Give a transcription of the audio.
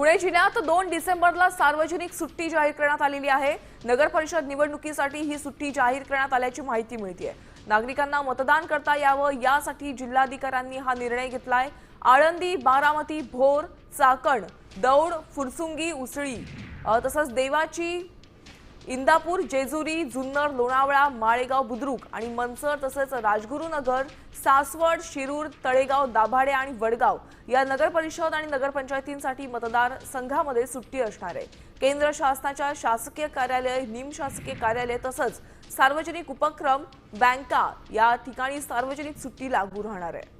पुणे जिल्ह्यात दोन डिसेंबरला सार्वजनिक सुट्टी जाहीर करण्यात आलेली आहे. नगर परिषद निवडणुकीसाठी ही सुट्टी जाहीर करण्यात आल्याची माहिती मिळते नागरिकांना मतदान करता यावं यासाठी जिल्हाधिकाऱ्यांनी हा निर्णय घेतलाय. आळंदी बारामती भोर चाकण दौड फुरसुंगी उसळी तसंच देवाची इंदापूर जेजुरी जुन्नर लोणावळा माळेगाव बुद्रुक आणि मनसर तसंच राजगुरुनगर सासवड शिरूर तळेगाव दाभाडे आणि वडगाव या नगर परिषद आणि नगरपंचायतींसाठी मतदार संघामध्ये सुट्टी असणार आहे. केंद्र शासनाच्या शासकीय कार्यालय निमशासकीय कार्यालय तसंच सार्वजनिक उपक्रम बँका या ठिकाणी सार्वजनिक सुट्टी लागू राहणार आहे.